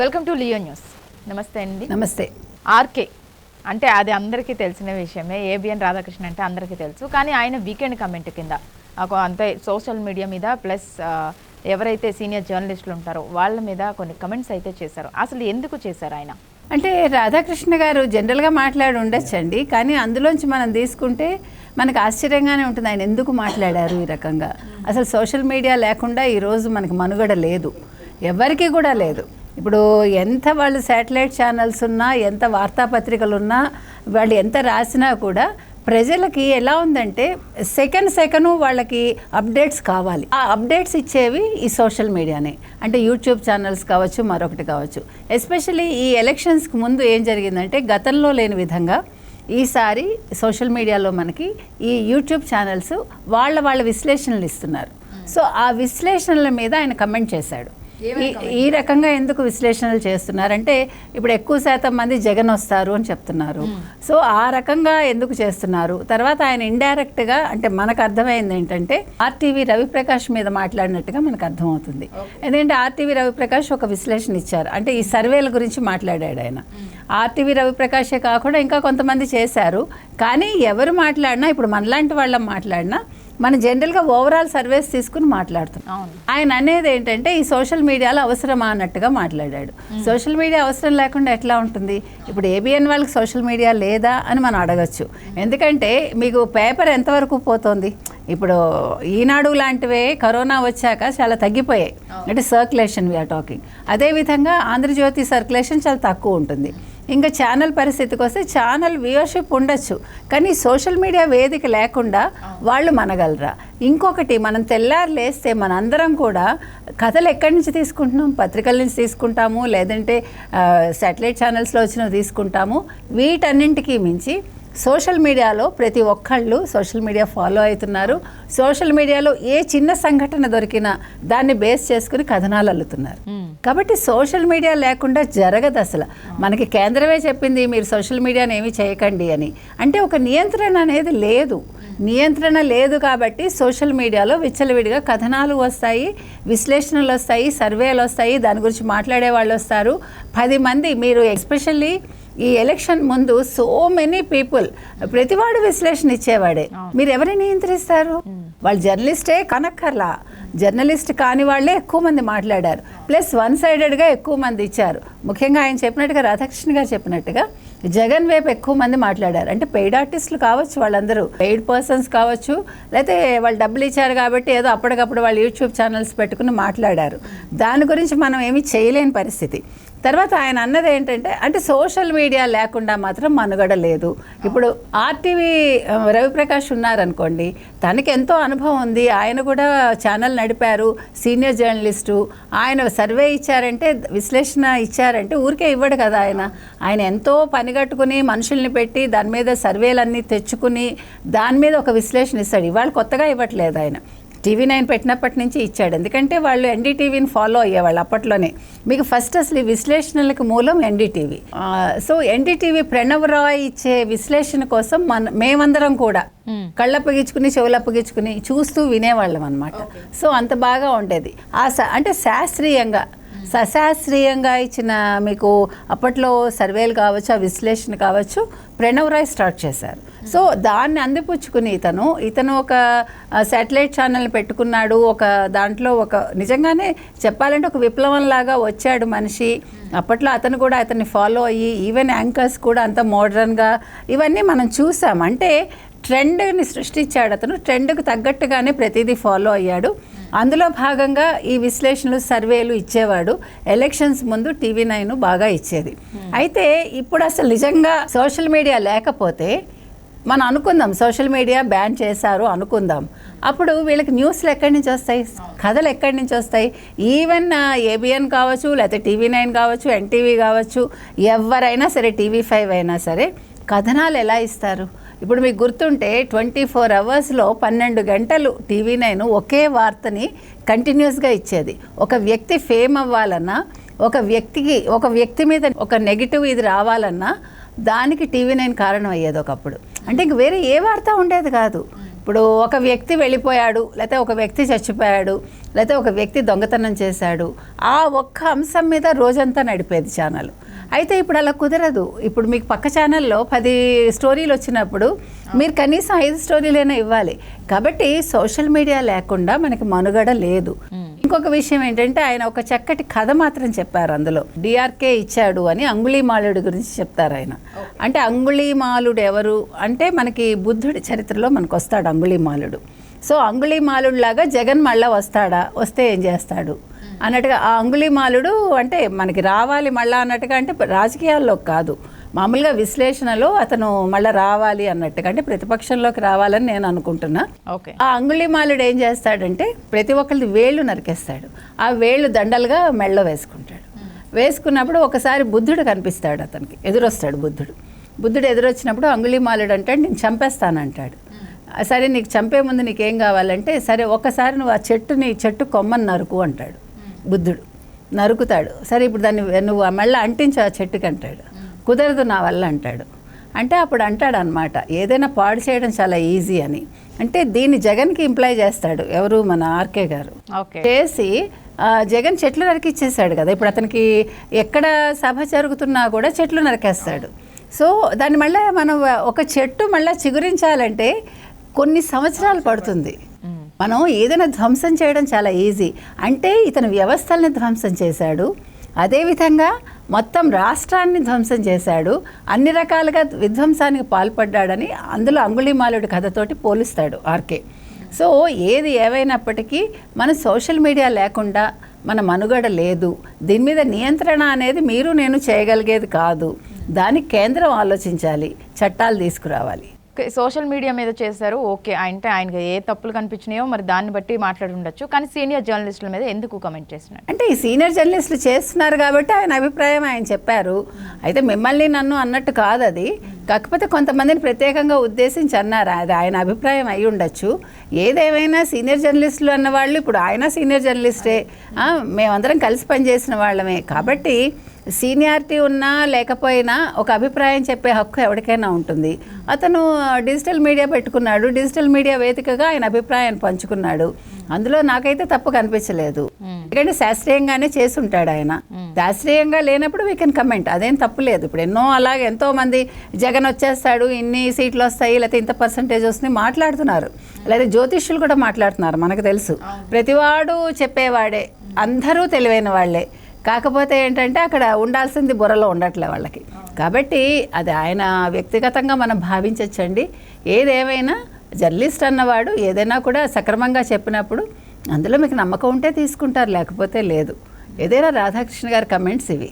Welcome to Leo news. నమస్తే అండి. నమస్తే. ఆర్కే. అంటే అది అందరికీ తెలిసిన విషయమే. ఏబిఎన్ రాధాకృష్ణ అంటే అందరికీ తెలుసు. కానీ ఆయన వీకెండ్ కమెంట్ కింద అంతే సోషల్ మీడియా మీద ప్లస్ ఎవరైతే సీనియర్ జర్నలిస్టులు ఉంటారో వాళ్ళ మీద కొన్ని కమెంట్స్ అయితే చేశారు. అసలు ఎందుకు చేశారు ఆయన? అంటే రాధాకృష్ణ గారు జనరల్గా మాట్లాడి ఉండొచ్చండి. కానీ అందులోంచి మనం తీసుకుంటే మనకు ఆశ్చర్యంగానే ఉంటుంది ఆయన ఎందుకు మాట్లాడారు ఈ రకంగా. అసలు సోషల్ మీడియా లేకుండా ఈరోజు మనకి మనుగడ లేదు. ఎవరికి కూడా లేదు. ఇప్పుడు ఎంత వాళ్ళు శాటిలైట్ ఛానల్స్ ఉన్నా ఎంత వార్తాపత్రికలు ఉన్నా వాళ్ళు ఎంత రాసినా కూడా ప్రజలకి ఎలా ఉందంటే సెకండ్ సెకండ్ వాళ్ళకి అప్డేట్స్ కావాలి. ఆ అప్డేట్స్ ఇచ్చేవి ఈ సోషల్ మీడియానే. అంటే యూట్యూబ్ ఛానల్స్ కావచ్చు మరొకటి కావచ్చు. ఎస్పెషల్లీ ఈ ఎలక్షన్స్కి ముందు ఏం జరిగిందంటే గతంలో లేని విధంగా ఈసారి సోషల్ మీడియాలో మనకి ఈ యూట్యూబ్ ఛానల్స్ వాళ్ళ వాళ్ళ విశ్లేషణలు ఇస్తున్నారు. సో ఆ విశ్లేషణల మీద ఆయన కమెంట్ చేశాడు. ఈ- ఈ రకంగా ఎందుకు విశ్లేషణలు చేస్తున్నారంటే ఇప్పుడు ఎక్కువ శాతం మంది జగన్ వస్తారు అని చెప్తున్నారు. సో ఆ రకంగా ఎందుకు చేస్తున్నారు? తర్వాత ఆయన ఇండైరెక్ట్గా అంటే మనకు అర్థమైంది ఏంటంటే ఆర్టీవీ రవిప్రకాష్ మీద మాట్లాడినట్టుగా మనకు అర్థమవుతుంది. ఎందుకంటే ఆర్టీవీ రవిప్రకాష్ ఒక విశ్లేషణ ఇచ్చారు. అంటే ఈ సర్వేల గురించి మాట్లాడాడు ఆయన. ఆర్టీవీ రవిప్రకాషే కాకుండా ఇంకా కొంతమంది చేశారు. కానీ ఎవరు మాట్లాడినా ఇప్పుడు మనలాంటి వాళ్ళం మాట్లాడినా మనం జనరల్గా ఓవరాల్ సర్వేస్ తీసుకుని మాట్లాడుతున్నాం. ఆయన అనేది ఏంటంటే ఈ సోషల్ మీడియాలో అవసరమా అన్నట్టుగా మాట్లాడాడు. సోషల్ మీడియా అవసరం లేకుండా ఎట్లా ఉంటుంది? ఇప్పుడు ఏబిఎన్ వాళ్ళకి సోషల్ మీడియా లేదా అని మనం అడగచ్చు. ఎందుకంటే మీకు పేపర్ ఎంతవరకు పోతుంది? ఇప్పుడు ఈనాడు లాంటివే కరోనా వచ్చాక చాలా తగ్గిపోయాయి. అంటే సర్క్యులేషన్ వీఆర్ టాకింగ్. అదేవిధంగా ఆంధ్రజ్యోతి సర్క్యులేషన్ చాలా తక్కువ ఉంటుంది. ఇంకా ఛానల్ పరిస్థితికి వస్తే ఛానల్ వ్యూవర్షిప్ ఉండొచ్చు. కానీ సోషల్ మీడియా వేదిక లేకుండా వాళ్ళు మనగలరా? ఇంకొకటి మనం తెల్లారు లేస్తే మనందరం కూడా కథలు ఎక్కడి నుంచి తీసుకుంటున్నాం? పత్రికల నుంచి తీసుకుంటాము లేదంటే శాటిలైట్ ఛానల్స్లో వచ్చినవి తీసుకుంటాము. వీటన్నింటికి మించి సోషల్ మీడియాలో ప్రతి ఒక్కళ్ళు సోషల్ మీడియా ఫాలో అవుతున్నారు. సోషల్ మీడియాలో ఏ చిన్న సంఘటన దొరికినా దాన్ని బేస్ చేసుకుని కథనాలు అల్లుతున్నారు. కాబట్టి సోషల్ మీడియా లేకుండా జరగదు అసలు. మనకి కేంద్రమే చెప్పింది మీరు సోషల్ మీడియాని ఏమీ చేయకండి అని. అంటే ఒక నియంత్రణ అనేది లేదు. నియంత్రణ లేదు కాబట్టి సోషల్ మీడియాలో విచ్చలవిడిగా కథనాలు వస్తాయి విశ్లేషణలు వస్తాయి సర్వేలు వస్తాయి. దాని గురించి మాట్లాడే వాళ్ళు వస్తారు. పది మంది మీరు ఎస్పెషల్లీ ఈ ఎలక్షన్ ముందు సో మెనీ పీపుల్ ప్రతివాడు విశ్లేషణ ఇచ్చేవాడే. మీరు ఎవరిని నియంత్రిస్తారు? వాళ్ళు జర్నలిస్టే కనక్కర్లా. జర్నలిస్ట్ కాని వాళ్ళే ఎక్కువ మంది మాట్లాడారు. ప్లస్ వన్ సైడెడ్గా ఎక్కువ మంది ఇచ్చారు. ముఖ్యంగా ఆయన చెప్పినట్టుగా రాధాకృష్ణ గారు చెప్పినట్టుగా జగన్ వైపు ఎక్కువ మంది మాట్లాడారు. అంటే పెయిడ్ ఆర్టిస్టులు కావచ్చు వాళ్ళందరూ పెయిడ్ పర్సన్స్ కావచ్చు లేకపోతే వాళ్ళు డబ్బులు ఇచ్చారు కాబట్టి ఏదో అప్పటికప్పుడు వాళ్ళు యూట్యూబ్ ఛానల్స్ పెట్టుకుని మాట్లాడారు. దాని గురించి మనం ఏమీ చేయలేని పరిస్థితి. తర్వాత ఆయన అన్నది ఏంటంటే అంటే సోషల్ మీడియా లేకుండా మాత్రం మనుగడ లేదు. ఇప్పుడు ఆర్టీవీ రవిప్రకాష్ ఉన్నారనుకోండి తనకి ఎంతో అనుభవం ఉంది. ఆయన కూడా ఛానల్ నడిపారు సీనియర్ జర్నలిస్టు. ఆయన సర్వే ఇచ్చారంటే విశ్లేషణ ఇచ్చారు. ఇచ్చారంటే ఊరికే ఇవ్వడు కదా ఆయన. ఆయన ఎంతో పనిగట్టుకుని మనుషుల్ని పెట్టి దాని మీద సర్వేలన్నీ తెచ్చుకుని దాని మీద ఒక విశ్లేషణ ఇస్తాడు. ఇవాళ కొత్తగా ఇవ్వట్లేదు ఆయన. టీవీ నైన్ పెట్టినప్పటి నుంచి ఇచ్చాడు. ఎందుకంటే వాళ్ళు ఎన్డీటీవీని ఫాలో అయ్యేవాళ్ళు అప్పట్లోనే. మీకు ఫస్ట్ అసలు ఈ విశ్లేషణలకు మూలం NDTV. So NDTV Pranav Roy ఇచ్చే విశ్లేషణ కోసం మన మేమందరం కూడా కళ్ళప్పగించుకుని చెవులప్పగించుకుని చూస్తూ వినేవాళ్ళం అనమాట సో అంత బాగా ఉండేది. ఆ అంటే శాస్త్రీయంగా సశాస్త్రీయంగా ఇచ్చిన మీకు అప్పట్లో సర్వేలు కావచ్చు ఆ విశ్లేషణ కావచ్చు ప్రణవ్ రాయ్ స్టార్ట్ చేశారు. సో దాన్ని అందిపుచ్చుకుని ఇతను ఇతను ఒక శాటిలైట్ ఛానల్ పెట్టుకున్నాడు ఒక దాంట్లో ఒక నిజంగానే చెప్పాలంటే ఒక విప్లవం లాగా వచ్చాడు మనిషి. అప్పట్లో అతను కూడా అతన్ని ఫాలో అయ్యి ఈవెన్ యాంకర్స్ కూడా అంత మోడర్న్గా ఇవన్నీ మనం చూసాం. అంటే ట్రెండ్ని సృష్టించాడు అతను ట్రెండ్కు తగ్గట్టుగానే ప్రతిదీ ఫాలో అయ్యాడు. అందులో భాగంగా ఈ విశ్లేషణలు సర్వేలు ఇచ్చేవాడు. ఎలక్షన్స్ ముందు టీవీ నైన్ బాగా ఇచ్చేది. అయితే ఇప్పుడు అసలు నిజంగా సోషల్ మీడియా లేకపోతే మనం అనుకుందాం సోషల్ మీడియా బ్యాన్ చేశారు అనుకుందాం. అప్పుడు వీళ్ళకి న్యూస్లు ఎక్కడి నుంచి వస్తాయి? కథలు ఎక్కడి నుంచి వస్తాయి? ఈవెన్ ఏబిఎన్ కావచ్చు లేకపోతే టీవీ నైన్ కావచ్చు ఎన్టీవీ కావచ్చు ఎవరైనా సరే టీవీ ఫైవ్ అయినా సరే కథనాలు ఎలా ఇస్తారు? ఇప్పుడు మీకు గుర్తుంటే ట్వంటీ ఫోర్ అవర్స్లో పన్నెండు గంటలు టీవీ నైన్ ఒకే వార్తని కంటిన్యూస్గా ఇచ్చేది. ఒక వ్యక్తి ఫేమ్ అవ్వాలన్నా ఒక వ్యక్తికి ఒక వ్యక్తి మీద ఒక నెగిటివ్ ఇది రావాలన్నా దానికి టీవీ నైన్ కారణం అయ్యేది ఒకప్పుడు. అంటే ఇంక వేరే ఏ వార్త ఉండేది కాదు. ఇప్పుడు ఒక వ్యక్తి వెళ్ళిపోయాడు లేకపోతే ఒక వ్యక్తి చచ్చిపోయాడు లేకపోతే ఒక వ్యక్తి దొంగతనం చేశాడు ఆ ఒక్క అంశం మీద రోజంతా నడిపేది ఛానల్ అయితే ఇప్పుడు అలా కుదరదు. ఇప్పుడు మీకు పక్క ఛానల్లో పది స్టోరీలు వచ్చినప్పుడు మీరు కనీసం ఐదు స్టోరీలైనా ఇవ్వాలి. కాబట్టి సోషల్ మీడియా లేకుండా మనకి మనుగడ లేదు. ఇంకొక విషయం ఏంటంటే ఆయన ఒక చక్కటి కథ మాత్రం చెప్పారు అందులో. డిఆర్కే ఇచ్చాడు అని అంగుళీమాలుడి గురించి చెప్తారు ఆయన. అంటే అంగుళీమాలుడు ఎవరు? అంటే మనకి బుద్ధుడి చరిత్రలో మనకు వస్తాడు అంగుళీమాలుడు సో అంగుళీమాలుడు లాగా జగన్ మళ్ళా వస్తాడా? వస్తే ఏం చేస్తాడు? అన్నట్టుగా ఆ అంగుళీమాలుడు అంటే మనకి రావాలి మళ్ళా అన్నట్టుగా అంటే రాజకీయాల్లో కాదు. మామూలుగా విశ్లేషణలో అతను మళ్ళీ రావాలి అన్నట్టుగా అంటే ప్రతిపక్షంలోకి రావాలని నేను అనుకుంటున్నా. ఓకే. ఆ అంగుళీమాలుడు ఏం చేస్తాడంటే ప్రతి ఒక్కరిది వేళ్ళు నరికేస్తాడు. ఆ వేళ్ళు దండలుగా మెళ్ళ వేసుకుంటాడు. వేసుకున్నప్పుడు ఒకసారి బుద్ధుడు కనిపిస్తాడు అతనికి. ఎదురొస్తాడు బుద్ధుడు. బుద్ధుడు ఎదురొచ్చినప్పుడు అంగుళీమాలుడు అంటాడు నేను చంపేస్తానంటాడు. సరే నీకు చంపే ముందు నీకేం కావాలంటే సరే ఒక్కసారి నువ్వు ఆ చెట్టుని చెట్టు కొమ్మని నరుకు అంటాడు బుద్ధుడు. నరుకుతాడు. సరే ఇప్పుడు దాన్ని నువ్వు మళ్ళీ అంటించు ఆ చెట్టుకి అంటాడు. కుదరదు నా వల్ల అంటాడు. అంటే అప్పుడు అంటాడు అనమాట ఏదైనా పాడు చేయడం చాలా ఈజీ అని. అంటే దీన్ని జగన్కి ఇంప్లై చేస్తాడు ఎవరు? మన ఆర్కే గారు. చేసి జగన్ చెట్లు నరికిచ్చేసాడు కదా. ఇప్పుడు అతనికి ఎక్కడ సభ జరుగుతున్నా కూడా చెట్లు నరికేస్తాడు. సో దాన్ని మళ్ళీ మనం ఒక చెట్టు మళ్ళీ చిగురించాలంటే కొన్ని సంవత్సరాలు పడుతుంది. మనం ఏదైనా ధ్వంసం చేయడం చాలా ఈజీ. అంటే ఇతను వ్యవస్థల్ని ధ్వంసం చేశాడు. అదేవిధంగా మొత్తం రాష్ట్రాన్ని ధ్వంసం చేశాడు. అన్ని రకాలుగా విధ్వంసానికి పాల్పడ్డాడని అందులో అంగుళీమాలుడి కథతోటి పోలుస్తాడు ఆర్కే. సో ఏది ఏవైనప్పటికీ మన సోషల్ మీడియా లేకుండా మన మనుగడ లేదు. దీని మీద నియంత్రణ అనేది మీరు నేను చేయగలిగేది కాదు. దానికి కేంద్రం ఆలోచించాలి. చట్టాలు తీసుకురావాలి. సోషల్ మీడియా మీద చేశారు ఓకే అంటే ఆయనకి ఏ తప్పులు కనిపించినాయో మరి దాన్ని బట్టి మాట్లాడి ఉండొచ్చు. కానీ సీనియర్ జర్నలిస్టుల మీద ఎందుకు కమెంట్ చేస్తున్నారు అంటే ఈ సీనియర్ జర్నలిస్టులు చేస్తున్నారు కాబట్టి ఆయన అభిప్రాయం ఆయన చెప్పారు. అయితే మిమ్మల్ని నన్ను అన్నట్టు కాదు అది. కాకపోతే కొంతమందిని ప్రత్యేకంగా ఉద్దేశించి అన్నారు. అది ఆయన అభిప్రాయం అయి ఉండొచ్చు. ఏదేమైనా సీనియర్ జర్నలిస్టులు అన్న వాళ్ళు ఇప్పుడు ఆయన సీనియర్ జర్నలిస్టే మేమందరం కలిసి పనిచేసిన వాళ్ళమే. కాబట్టి సీనియారిటీ ఉన్నా లేకపోయినా ఒక అభిప్రాయం చెప్పే హక్కు ఎవరికైనా ఉంటుంది. అతను డిజిటల్ మీడియా పెట్టుకున్నాడు. డిజిటల్ మీడియా వేదికగా ఆయన అభిప్రాయాన్ని పంచుకున్నాడు. అందులో నాకైతే తప్పు కనిపించలేదు. ఎందుకంటే శాస్త్రీయంగానే చేసి ఉంటాడు ఆయన శాస్త్రీయంగా లేనప్పుడు వీ కెన్ కమెంట్ అదేం తప్పు లేదు. ఇప్పుడు ఎన్నో అలాగే ఎంతో మంది జగన్ వచ్చేస్తాడు ఇన్ని సీట్లు వస్తాయి లేకపోతే ఇంత పర్సంటేజ్ వస్తుంది మాట్లాడుతున్నారు. లేదా జ్యోతిష్యులు కూడా మాట్లాడుతున్నారు మనకు తెలుసు. ప్రతివాడు చెప్పేవాడే. అందరూ తెలివైన వాళ్ళే. కాకపోతే ఏంటంటే అక్కడ ఉండాల్సింది బుర్రలో ఉండట్లే వాళ్ళకి. కాబట్టి అది ఆయన వ్యక్తిగతంగా మనం భావించవచ్చండి ఏదేమైనా జర్నలిస్ట్ అన్నవాడు ఏదైనా కూడా సక్రమంగా చెప్పినప్పుడు అందులో మీకు నమ్మకం ఉంటే తీసుకుంటారు లేకపోతే లేదు. ఏదైనా రాధాకృష్ణ గారి కమెంట్స్ ఇవి.